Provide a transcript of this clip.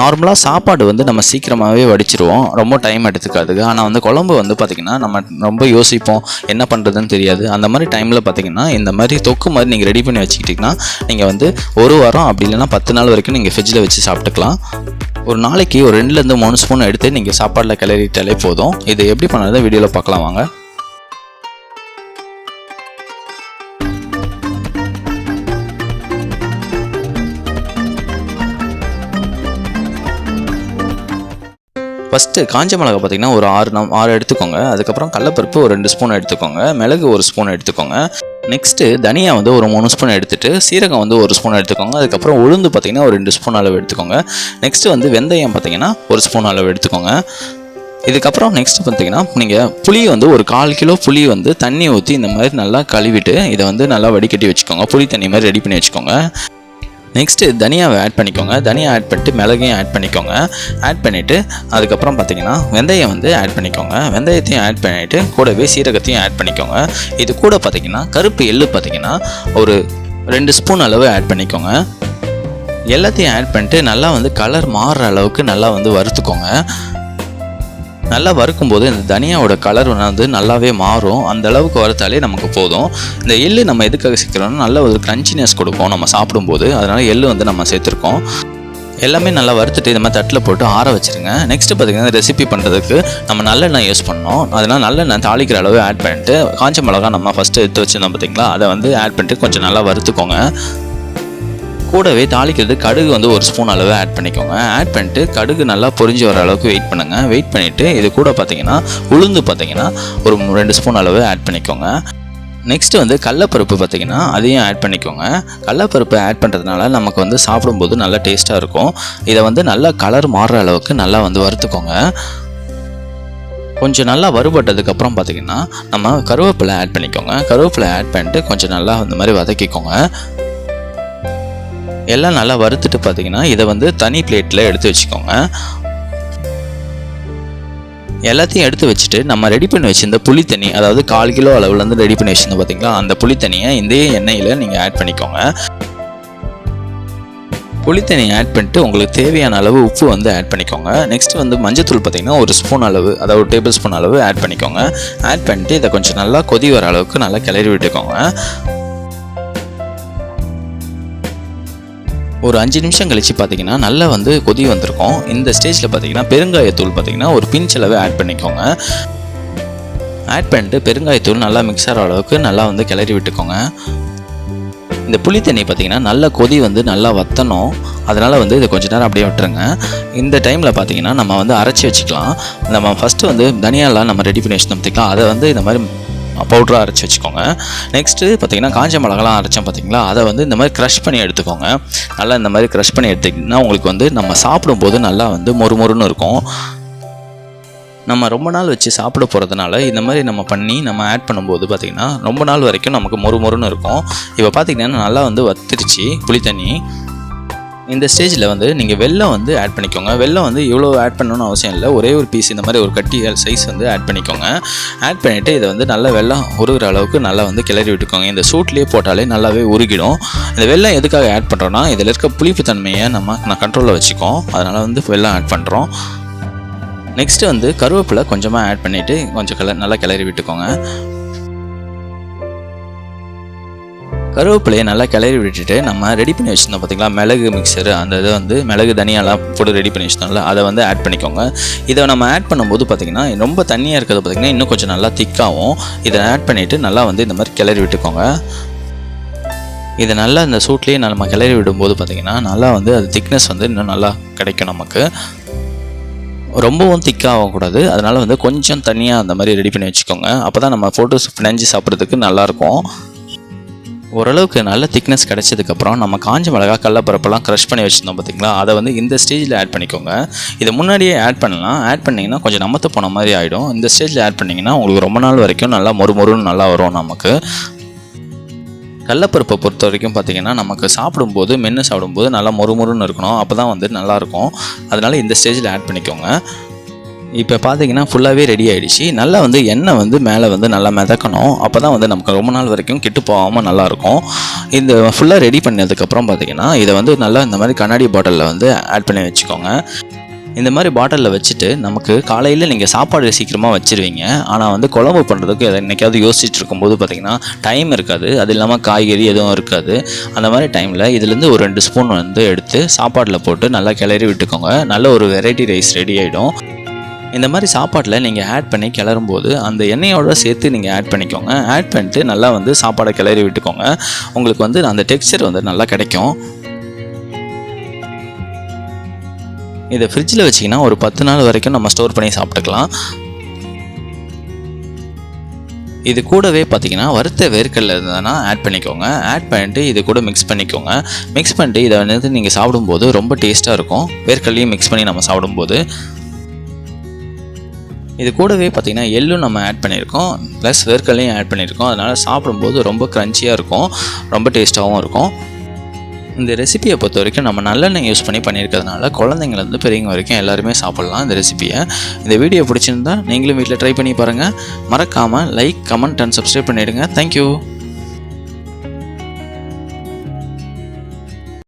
நார்மலாக சாப்பாடு வந்து நம்ம சீக்கிரமாகவே வடிச்சிருவோம். ரொம்ப டைம் எடுத்துக்காது ஆனால் வந்து குழம்பு வந்து பார்த்திங்கன்னா நம்ம ரொம்ப யோசிப்போம். என்ன பண்ணுறதுன்னு தெரியாது. அந்த மாதிரி டைமில் பார்த்திங்கன்னா இந்த மாதிரி தொக்கு மாதிரி நீங்கள் ரெடி பண்ணி வச்சுக்கிட்டிங்கன்னா நீங்கள் வந்து ஒரு வாரம் அப்படி இல்லைன்னா பத்து நாள் வரைக்கும் நீங்கள் ஃப்ரிட்ஜில் வச்சு சாப்பிட்டுக்கலாம். ஒரு நாளைக்கு ஒரு ரெண்டுலேருந்து மூணு ஸ்பூன் எடுத்து நீங்கள் சாப்பாட்டில் கிளறிட்டாலே போதும். இதை எப்படி பண்ணுறது வீடியோவில் பார்க்கலாம் வாங்க. ஃபஸ்ட்டு காஞ்ச மிளகா பார்த்திங்கன்னா ஒரு ஆறு நம் ஆறு எடுத்துக்கோங்க. அதுக்கப்புறம் கடலப்பருப்பு ஒரு ரெண்டு ஸ்பூன் எடுத்துக்கோங்க. மிளகு ஒரு ஸ்பூன் எடுத்துக்கோங்க. நெக்ஸ்ட்டு தனியா வந்து ஒரு மூணு ஸ்பூன் எடுத்துகிட்டு சீரகம் வந்து ஒரு ஸ்பூன் எடுத்துக்கோங்க. அதுக்கப்புறம் உளுந்து பார்த்தீங்கன்னா ஒரு ரெண்டு ஸ்பூன் அளவு எடுத்துக்கோங்க. நெக்ஸ்ட்டு வந்து வெந்தயம் பார்த்தீங்கன்னா ஒரு ஸ்பூன் அளவு எடுத்துக்கோங்க. இதுக்கப்புறம் நெக்ஸ்ட் பார்த்தீங்கன்னா நீங்கள் புளி வந்து ஒரு கால் கிலோ புளி வந்து தண்ணி ஊற்றி இந்த மாதிரி நல்லா கழுவிட்டு இதை வந்து நல்லா வடிகட்டி வச்சுக்கோங்க. புளி தண்ணி மாதிரி ரெடி பண்ணி வச்சுக்கோங்க. நெக்ஸ்ட்டு தனியாவை ஆட் பண்ணிக்கோங்க. தனியா ஆட் பண்ணிட்டு மிளகையும் ஆட் பண்ணிக்கோங்க. ஆட் பண்ணிவிட்டு அதுக்கப்புறம் பார்த்தீங்கன்னா வெந்தயம் வந்து ஆட் பண்ணிக்கோங்க. வெந்தயத்தையும் ஆட் பண்ணிவிட்டு கூடவே சீரகத்தையும் ஆட் பண்ணிக்கோங்க. இது கூட பார்த்தீங்கன்னா கருப்பு எள்ளு பார்த்தீங்கன்னா ஒரு ரெண்டு ஸ்பூன் அளவு ஆட் பண்ணிக்கோங்க. எல்லாத்தையும் ஆட் பண்ணிட்டு நல்லா வந்து கலர் மாறுற அளவுக்கு நல்லா வந்து வறுத்துக்கோங்க. நல்லா வறுக்கும்போது இந்த தனியாவோட கலர் வந்து நல்லாவே மாறும். அந்த அளவுக்கு வறுத்தாலே நமக்கு போதும். இந்த எள்ளு நம்ம எதுக்காக சேர்க்குறோம்னா நல்ல ஒரு கிரன்ச்சினஸ் கொடுக்கும் நம்ம சாப்பிடும்போது. அதனால் எள்ளு வந்து நம்ம சேர்த்துருக்கோம். எல்லாமே நல்லா வறுத்துட்டு இந்த மாதிரி தட்டில் போட்டு ஆற வச்சிருங்க. நெக்ஸ்ட்டு பார்த்தீங்கன்னா ரெசிபி பண்ணுறதுக்கு நம்ம நல்லெண்ணெய் யூஸ் பண்ணோம் அதனால் நல்லெண்ணெய் தாளிக்கிற அளவு ஆட் பண்ணிட்டு காஞ்ச மிளகா நம்ம ஃபஸ்ட்டு எடுத்து வச்சிருந்தோம் பார்த்தீங்களா? அதை வந்து ஆட் பண்ணிட்டு கொஞ்சம் நல்லா வறுத்துக்கோங்க. கூடவே தாளிக்கிறது கடுகு வந்து ஒரு ஸ்பூன் அளவு ஆட் பண்ணிக்கோங்க. ஆட் பண்ணிட்டு கடுகு நல்லா பொரிஞ்சு வர அளவுக்கு வெயிட் பண்ணுங்கள் வெயிட் பண்ணிவிட்டு இது கூட பார்த்தீங்கன்னா உளுந்து பார்த்தீங்கன்னா ஒரு ரெண்டு ஸ்பூன் அளவு ஆட் பண்ணிக்கோங்க. நெக்ஸ்ட் வந்து கடலப்பருப்பு பார்த்தீங்கன்னா அதையும் ஆட் பண்ணிக்கோங்க. கடலப்பருப்பு ஆட் பண்ணுறதுனால நமக்கு வந்து சாப்பிடும்போது நல்லா டேஸ்ட்டாக இருக்கும். இதை வந்து நல்லா கலர் மாறுற அளவுக்கு நல்லா வந்து வறுத்துக்கோங்க. கொஞ்சம் நல்லா வறுபட்டதுக்கப்புறம் பார்த்தீங்கன்னா நம்ம கருவேப்பிலை ஆட் பண்ணிக்கோங்க. கருவேப்பிலை ஆட் பண்ணிட்டு கொஞ்சம் நல்லா இந்த மாதிரி வதக்கிக்கோங்க. எல்லாம் நல்லா வறுத்துட்டு பார்த்தீங்கன்னா இதை வந்து தனி பிளேட்டில் எடுத்து வச்சுக்கோங்க. எல்லாத்தையும் எடுத்து வச்சுட்டு நம்ம ரெடி பண்ணி வச்சிருந்த புளி தண்ணி அதாவது கால் கிலோ அளவுலேருந்து ரெடி பண்ணி வச்சிருந்தோம் பார்த்தீங்களா அந்த புளி தண்ணியை இந்த எண்ணெயில் நீங்கள் ஆட் பண்ணிக்கோங்க. புளித்தண்ணி ஆட் பண்ணிட்டு உங்களுக்கு தேவையான அளவு உப்பு வந்து ஆட் பண்ணிக்கோங்க. நெக்ஸ்ட் வந்து மஞ்சத்தூள் பார்த்திங்கன்னா ஒரு ஸ்பூன் அளவு அதாவது ஒரு டேபிள் ஸ்பூன் அளவு ஆட் பண்ணிக்கோங்க. ஆட் பண்ணிட்டு இதை கொஞ்சம் நல்லா கொதி வர அளவுக்கு நல்லா கிளறி விட்டுக்கோங்க. ஒரு அஞ்சு நிமிஷம் கழித்து பார்த்தீங்கன்னா நல்லா வந்து கொதி வந்திருக்கும். இந்த ஸ்டேஜில் பார்த்தீங்கன்னா பெருங்காயத்தூள் பார்த்தீங்கன்னா ஒரு பிஞ்ச் அளவு ஆட் பண்ணிக்கோங்க. ஆட் பண்ணிட்டு பெருங்காயத்தூள் நல்லா மிக்ஸ் ஆகிற அளவுக்கு நல்லா வந்து கிளறி விட்டுக்கோங்க. இந்த புளி தண்ணி பார்த்தீங்கன்னா நல்லா கொதி வந்து நல்லா வத்தணும். அதனால் வந்து இதை கொஞ்ச நேரம் அப்படியே விட்டுருங்க. இந்த டைமில் பார்த்தீங்கன்னா நம்ம வந்து அரைச்சி வச்சுக்கலாம். நம்ம ஃபஸ்ட்டு வந்து தனியாலாம் நம்ம ரெடி பண்ணி வச்சிருந்தோம் பார்த்திங்களா அதை வந்து இந்த மாதிரி பவுடராக அரைச்சி வச்சுக்கோங்க. நெக்ஸ்ட்டு பார்த்தீங்கன்னா காஞ்ச மிளகாலாம் அரைச்சோம் பார்த்தீங்களா? அதை வந்து இந்த மாதிரி க்ரஷ் பண்ணி எடுத்துக்கோங்க. நல்லா இந்த மாதிரி க்ரஷ் பண்ணி எடுத்துக்கிட்டிங்கன்னா உங்களுக்கு வந்து நம்ம சாப்பிடும்போது நல்லா வந்து மொறுமொறுன்னு இருக்கும். நம்ம ரொம்ப நாள் வச்சு சாப்பிட போகிறதுனால இந்த மாதிரி நம்ம பண்ணி நம்ம ஆட் பண்ணும்போது பார்த்திங்கன்னா ரொம்ப நாள் வரைக்கும் நமக்கு மொறு மொறுன்னு இருக்கும். இப்போ பார்த்திங்கன்னா நல்லா வந்து வத்திருச்சு புளி தண்ணி. இந்த ஸ்டேஜில் வந்து நீங்கள் வெள்ளம் வந்து ஆட் பண்ணிக்கோங்க. வெள்ளம் வந்து இவ்வளோ ஆட் பண்ணணும்னு அவசியம் இல்லை. ஒரே ஒரு பீஸ் இந்த மாதிரி ஒரு கட்டி சைஸ் வந்து ஆட் பண்ணிக்கோங்க. ஆட் பண்ணிவிட்டு இதை வந்து நல்லா வெள்ளம் உருகிற அளவுக்கு நல்லா வந்து கிளறி விட்டுக்கோங்க. இந்த சூட்லேயே போட்டாலே நல்லாவே உருகிடும். இந்த வெள்ளம் எதுக்காக ஆட் பண்ணுறோன்னா இதில் இருக்க புளிப்பு தன்மையை நம்ம நான் கண்ட்ரோலில் வச்சுக்கோம். அதனால் வந்து வெள்ளம் ஆட் பண்ணுறோம் நெக்ஸ்ட்டு வந்து கருவேப்பிலை கொஞ்சமாக ஆட் பண்ணிவிட்டு கொஞ்சம் கிள நல்லா கிளறி விட்டுக்கோங்க. கருவேப்பிலையை நல்லா கிளறி விட்டுட்டு நம்ம ரெடி பண்ணி வச்சுருந்தோம் பார்த்தீங்களா மிளகு மிக்சர் அந்த இதை வந்து மிளகு தனியாலாம் போட்டு ரெடி பண்ணி வச்சுருந்தோம்ல அதை வந்து ஆட் பண்ணிக்கோங்க. இதை நம்ம ஆட் பண்ணும்போது பார்த்திங்கன்னா ரொம்ப தண்ணியாக இருக்கிறது பார்த்தீங்கன்னா இன்னும் கொஞ்சம் நல்லா திக்காகும் இதை ஆட் பண்ணிவிட்டு நல்லா வந்து இந்த மாதிரி கிளறி விட்டுக்கோங்க. இதை நல்லா இந்த சூட்லேயே நம்ம கிளறி விடும்போது பார்த்திங்கன்னா நல்லா வந்து அது திக்னஸ் வந்து இன்னும் நல்லா கிடைக்கும் நமக்கு. ரொம்பவும் திக்காகக்கூடாது அதனால் வந்து கொஞ்சம் தனியாக அந்த மாதிரி ரெடி பண்ணி வச்சுக்கோங்க. அப்போ தான் நம்ம ஃபோட்டோஸ் பிணைஞ்சு சாப்பிட்றதுக்கு நல்லாயிருக்கும் ஓரளவுக்கு நல்ல திக்னஸ் கிடைச்சதுக்கப்புறம் நம்ம காஞ்ச மிளகா கடலப்பருப்பெல்லாம் க்ரஷ் பண்ணி வச்சுருந்தோம் பார்த்தீங்களா அதை வந்து இந்த ஸ்டேஜில் ஆட் பண்ணிக்கோங்க. இதை முன்னாடியே ஆட் பண்ணலாம். ஆட் பண்ணிங்கன்னா கொஞ்சம் நமத்து போன மாதிரி ஆகிடும் இந்த ஸ்டேஜில் ஆட் பண்ணிங்கன்னா உங்களுக்கு ரொம்ப நாள் வரைக்கும் நல்லா மொறு மொறுன்னு நல்லா வரும் நமக்கு. கடலப்பருப்பை பொறுத்த வரைக்கும் பார்த்தீங்கன்னா நமக்கு சாப்பிடும்போது மென்று சாப்பிடும்போது நல்லா மொறுமொறுன்னு இருக்கணும். அப்போ தான் வந்து நல்லாயிருக்கும் அதனால் இந்த ஸ்டேஜில் ஆட் பண்ணிக்கோங்க. இப்போ பார்த்தீங்கன்னா ஃபுல்லாகவே ரெடி ஆகிடுச்சு நல்லா வந்து எண்ணெய் வந்து மேலே வந்து நல்லா மிதக்கணும். அப்போ தான் வந்து நமக்கு ரொம்ப நாள் வரைக்கும் கெட்டு போகாமல் நல்லாயிருக்கும் இந்த ஃபுல்லாக ரெடி பண்ணதுக்கப்புறம் பார்த்தீங்கன்னா இதை வந்து நல்லா இந்த மாதிரி கண்ணாடி பாட்டிலில் வந்து ஆட் பண்ணி வச்சுக்கோங்க. இந்த மாதிரி பாட்டிலில் வச்சுட்டு நமக்கு காலையில் நீங்கள் சாப்பாடு சீக்கிரமாக வச்சிருவீங்க. ஆனால் வந்து குழம்பு பண்ணுறதுக்கு எதை என்னைக்காவது யோசிச்சுட்டு இருக்கும்போது பார்த்தீங்கன்னா டைம் இருக்காது. அது இல்லாமல் காய்கறி எதுவும் இருக்காது. அந்த மாதிரி டைமில் இதுலேருந்து ஒரு ரெண்டு ஸ்பூன் வந்து எடுத்து சாப்பாட்டில் போட்டு நல்லா கிளறி விட்டுக்கோங்க. நல்ல ஒரு வெரைட்டி ரைஸ் ரெடி ஆகிடும் இந்த மாதிரி சாப்பாட்டில் நீங்கள் ஆட் பண்ணி கிளறும்போது அந்த எண்ணெயோட சேர்த்து நீங்கள் ஆட் பண்ணிக்கோங்க. ஆட் பண்ணிட்டு நல்லா வந்து சாப்பாடை கிளறி விட்டுக்கோங்க. உங்களுக்கு வந்து அந்த டெக்ஸ்சர் வந்து நல்லா கிடைக்கும். இதை ஃப்ரிட்ஜில் வச்சிங்கன்னா ஒரு பத்து நாள் வரைக்கும் நம்ம ஸ்டோர் பண்ணி சாப்பிட்டுக்கலாம். இது கூடவே பார்த்தீங்கன்னா வறுத்த வேர்க்கடலை இருந்ததுன்னா ஆட் பண்ணிக்கோங்க. ஆட் பண்ணிட்டு இது கூட மிக்ஸ் பண்ணிக்கோங்க. மிக்ஸ் பண்ணிட்டு இதை வந்து நீங்கள் சாப்பிடும்போது ரொம்ப டேஸ்ட்டாக இருக்கும். வேர்க்கடலையும் மிக்ஸ் பண்ணி நம்ம சாப்பிடும்போது. இது கூடவே பார்த்தீங்கன்னா எள்ளும் நம்ம ஆட் பண்ணியிருக்கோம். ப்ளஸ் வேர்க்கடலையும் ஆட் பண்ணியிருக்கோம். அதனால் சாப்பிடும்போது ரொம்ப க்ரன்ச்சியாக இருக்கும். ரொம்ப டேஸ்ட்டாகவும் இருக்கும். இந்த ரெசிபியை பொறுத்த வரைக்கும் நம்ம நல்லெண்ணெய் யூஸ் பண்ணி பண்ணியிருக்கிறதுனால குழந்தைங்கலேருந்து பெரியவங்க வரைக்கும் எல்லாருமே சாப்பிட்லாம் இந்த ரெசிபியை இந்த வீடியோ பிடிச்சிருந்தா நீங்களும் வீட்டில் ட்ரை பண்ணி பாருங்கள் மறக்காமல் லைக் கமெண்ட் அண்ட் சப்ஸ்கிரைப் பண்ணிவிடுங்க தேங்க்யூ